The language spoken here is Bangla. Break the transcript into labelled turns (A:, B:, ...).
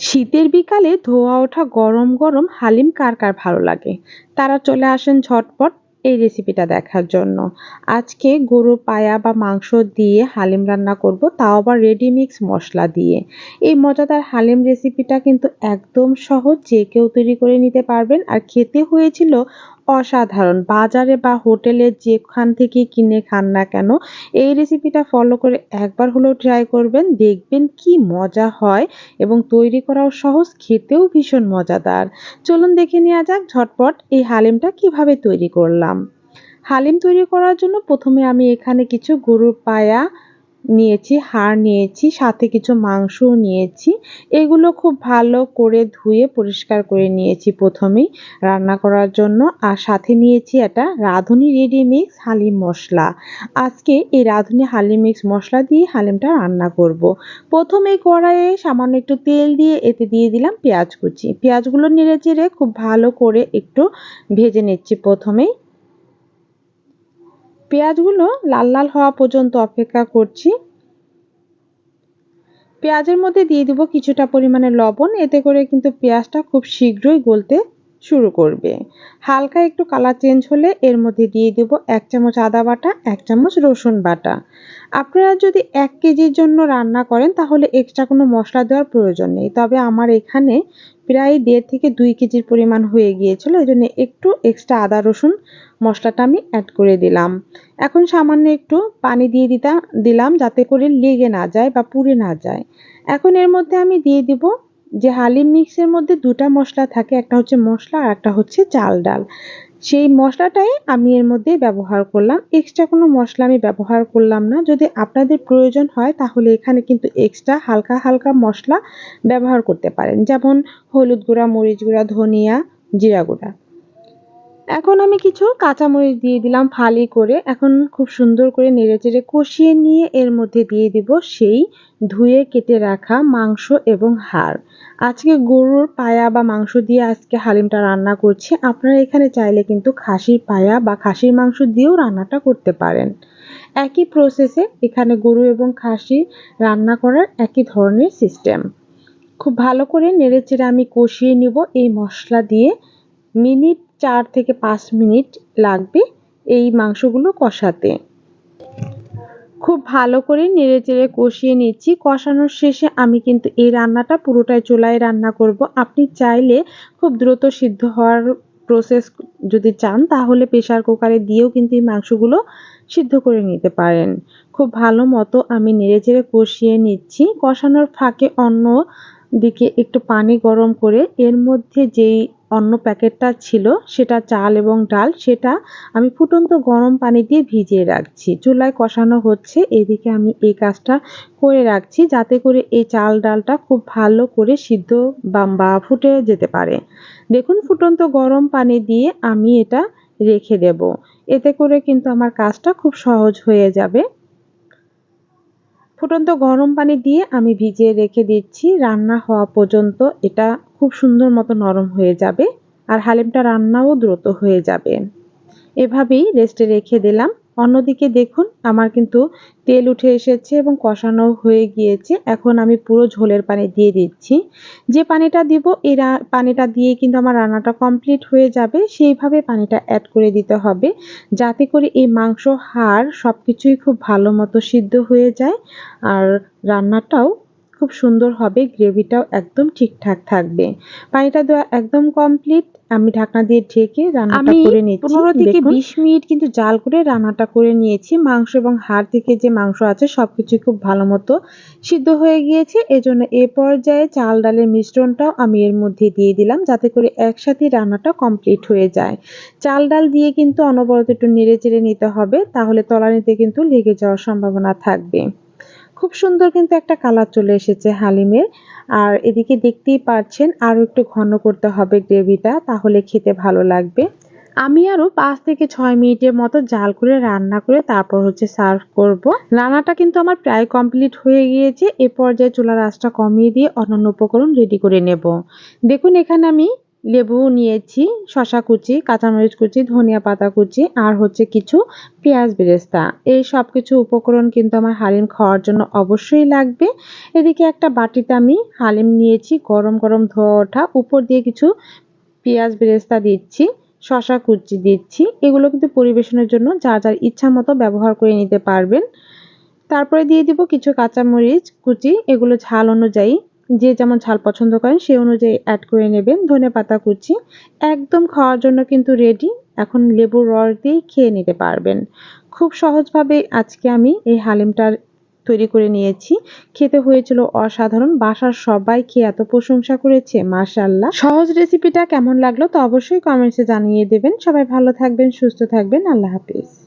A: শীতের বিকালে ধোয়া ওঠা গরম গরম হালিম কার কার ভালো লাগে? তারা চলে আসেন ঝটপট এই রেসিপিটা দেখার জন্য। আজকে গরু পায়া বা মাংস দিয়ে হালিম রান্না করব, তাও আবার রেডিমিক্স মশলা দিয়ে। এই মজাদার হালিম রেসিপিটা কিন্তু একদম সহজ, যে কেউ তৈরি করে নিতে পারবেন। আর খেতে হয়েছিল অসাধারণ। বাজারে বা হোটেলে যেখান থেকে কিনে খান না কেন, এই রেসিপিটা ফলো করে একবার হলেও ট্রাই করবেন, দেখবেন কি মজা হয় এবং তৈরি করাও সহজ, খেতেও ভীষণ মজাদার। চলুন দেখে নেওয়া যাক ঝটপট এই হালিমটা কীভাবে তৈরি করলাম। হালিম তৈরি করার জন্য প্রথমে আমি এখানে কিছু গরুর পায়া নিয়েছি, হাড় নিয়েছি, সাথে কিছু মাংসও নিয়েছি। এগুলো খুব ভালো করে ধুয়ে পরিষ্কার করে নিয়েছি প্রথমেই রান্না করার জন্য। আর সাথে নিয়েছি একটা রাঁধুনি রেডি মিক্স হালিম মশলা। আজকে এই রাঁধুনি হালিম মিক্স মশলা দিয়ে হালিমটা রান্না করব। প্রথমে কড়াইয়ে সামান্য একটু তেল দিয়ে এতে দিয়ে দিলাম পেঁয়াজ কুচি। পেঁয়াজগুলো নেড়ে চেড়ে খুব ভালো করে একটু ভেজে নিচ্ছি প্রথমেই। পেঁয়াজগুলো লাল লাল হওয়া পর্যন্ত অপেক্ষা করছি। পেঁয়াজের মধ্যে দিয়ে দিব কিছুটা পরিমাণে লবণ, এতে করে কিন্তু পেঁয়াজটা খুব শীঘ্রই গলতে শুরু করবে। হালকা একটু কালার চেঞ্জ হলে এর মধ্যে দিয়ে দেব এক চামচ আদা বাটা, এক চামচ রসুন বাটা। আপনারা যদি এক কেজির জন্য রান্না করেন, তাহলে এক্সট্রা কোনো মশলা দেওয়ার প্রয়োজন নেই। তবে আমার এখানে প্রায় দেড় থেকে দুই কেজির পরিমাণ হয়ে গিয়েছিল এই জন্য একটু এক্সট্রা আদা রসুন মশলাটা আমি অ্যাড করে দিলাম। এখন সামান্য একটু পানি দিয়ে দিতাম দিলাম যাতে করে লেগে না যায় বা পুড়ে না যায়। এখন এর মধ্যে আমি দিয়ে দিব যে হালিম মিক্সের মধ্যে দুটা মশলা থাকে, একটা হচ্ছে মশলা আর একটা হচ্ছে চাল ডাল। সেই মশলাটাই আমি এর মধ্যে ব্যবহার করলাম। এক্সট্রা কোনো মশলা আমি ব্যবহার করলাম না। যদি আপনাদের প্রয়োজন হয় তাহলে এখানে কিন্তু এক্সট্রা হালকা হালকা মশলা ব্যবহার করতে পারেন। যেমন হলুদ গুঁড়া, মরিচ গুঁড়া, ধনিয়া, জিরা গুঁড়া। এখন আমি কিছু কাঁচামরিচ দিয়ে দিলাম ফালি করে। এখন খুব সুন্দর করে নেড়েচেড়ে কষিয়ে নিয়ে এর মধ্যে দিয়ে দিব সেই ধুয়ে কেটে রাখা মাংস এবং হাড়। আজকে গরুর পায়া বা মাংস দিয়ে আজকে হালিমটা রান্না করছি। আপনারা এখানে চাইলে কিন্তু খাসির পায়া বা খাসির মাংস দিয়েও রান্নাটা করতে পারেন। একই প্রসেসে এখানে গরু এবং খাসি রান্না করার একই ধরনের সিস্টেম খুব ভালো করে নেড়েচেড়ে আমি কষিয়ে নিব এই মশলা দিয়ে। মিনিট চার থেকে পাঁচ মিনিট লাগবে এই মাংসগুলো কষাতে। খুব ভালো করে নেড়ে চেড়ে কষিয়ে নিচ্ছি। কষানোর শেষে আমি কিন্তু এই রান্নাটা পুরোটাই চুলায় রান্না করব। আপনি চাইলে খুব দ্রুত সিদ্ধ হওয়ার প্রসেস যদি চান, তাহলে প্রেশার কুকারে দিয়েও কিন্তু এই মাংসগুলো সিদ্ধ করে নিতে পারেন। খুব ভালো মতো আমি নেড়ে চেড়ে কষিয়ে নিচ্ছি। কষানোর ফাঁকে অন্য দিকে একটু পানি গরম করে এর মধ্যে যেই অন্য প্যাকেটটা ছিল, সেটা চাল এবং ডাল, সেটা আমি ফুটন্ত গরম পানি দিয়ে ভিজিয়ে রাখছি। চুলায় কষানো হচ্ছে, এদিকে আমি এই কাজটা করে রাখছি যাতে করে এই চাল ডালটা খুব ভালো করে সিদ্ধ বা ফুটে যেতে পারে। দেখুন, ফুটন্ত গরম পানি দিয়ে আমি এটা রেখে দেব। এতে করে কিন্তু আমার কাজটা খুব সহজ হয়ে যাবে। ফুটন্ত গরম পানি দিয়ে আমি ভিজিয়ে রেখে দিচ্ছি। রান্না হওয়া পর্যন্ত এটা খুব সুন্দর মতো নরম হয়ে যাবে আর হালিমটা রান্নাও দ্রুত হয়ে যাবে। এভাবেই রেস্টে রেখে দিলাম। অন্যদিকে দেখুন, আমার কিন্তু তেল উঠে এসেছে এবং কষানো হয়ে গিয়েছে। এখন আমি পুরো ঝোলের পানি দিয়ে দিচ্ছি। যে পানিটা দিব, এই পানিটা দিয়ে কিন্তু আমার রান্নাটা কমপ্লিট হয়ে যাবে। সেইভাবে পানিটা অ্যাড করে দিতে হবে। যাতে করে এই মাংস, হাড় সব কিছুই খুব ভালো মতো সিদ্ধ হয়ে যায়। আর রান্নাটাও খুব সুন্দর হবে গ্রেভিটাও একদম ঠিকঠাক থাকবে। পানিটা দেওয়া একদম কমপ্লিট আমি ঢাকনা দিয়ে ঢেকে রান্নাটা করে নিচ্ছি। পনেরো থেকে বিশ মিনিট কিন্তু জাল করে রান্নাটা করে নিয়েছি। মাংস এবং হাড় থেকে যে মাংস আছে সবকিছু খুব ভালো মতো সিদ্ধ হয়ে গিয়েছে। এজন্য এ পর্যায়ে চাল ডালের মিশ্রণটাও আমি এর মধ্যে দিয়ে দিলাম যাতে করে একসাথে রান্নাটা কমপ্লিট হয়ে যায়। চাল ডাল দিয়ে কিন্তু অনবরত একটু নেড়ে চেড়ে নিতে হবে তাহলে তলানিতে কিন্তু লেগে যাওয়ার সম্ভাবনা থাকবে। খুব সুন্দর কিন্তু একটা কালার চলে এসেছে হালিমের। আর এদিকে দেখতেই পাচ্ছেন আরও একটু ঘন করতে হবে গ্রেভিটা, তাহলে খেতে ভালো লাগবে। আমি আরও পাঁচ থেকে ছয় মিনিটের মতো জাল করে রান্না করে তারপর হচ্ছে সার্ভ করব। রান্নাটা কিন্তু আমার প্রায় কমপ্লিট হয়ে গিয়েছে। এ পর্যায়ে চুলার আঁচটা কমিয়ে দিয়ে অন্যান্য উপকরণ রেডি করে নেব। দেখুন এখানে আমি লেবু নিয়েছি শশা কুচি, কাঁচামরিচ কুচি, ধনিয়া পাতা কুচি, আর হচ্ছে কিছু পেঁয়াজ বেরেস্তা। এই সব কিছু উপকরণ কিন্তু আমার হালিম খাওয়ার জন্য অবশ্যই লাগবে। এদিকে একটা বাটিতে আমি হালিম নিয়েছি, গরম গরম ধোয়া ওঠা, উপর দিয়ে কিছু পেঁয়াজ বেরেস্তা দিচ্ছি শশা কুচি দিচ্ছি। এগুলো কিন্তু পরিবেশনের জন্য যার যার ইচ্ছা মতো ব্যবহার করে নিতে পারবেন। তারপরে দিয়ে দিব কিছু কাঁচামরিচ কুচি, এগুলো ঝাল অনুযায়ী যে যেমন ঝাল পছন্দ করেন, সেই অনুযায়ী অ্যাড করে নেবেন। ধনে পাতা কুচি, একদম খাওয়ার জন্য কিন্তু রেডি এখন লেবুর রস দিয়েই খেয়ে নিতে পারবেন। খুব সহজভাবে আজকে আমি এই হালিমটার তৈরি করে নিয়েছি। খেতে হয়েছিল অসাধারণ। বাসার সবাই খেয়ে এত প্রশংসা করেছে মাশাল্লাহ সহজ রেসিপিটা কেমন লাগল তো অবশ্যই কমেন্টসে জানিয়ে দেবেন। সবাই ভালো থাকবেন, সুস্থ থাকবেন। আল্লাহ হাফিজ।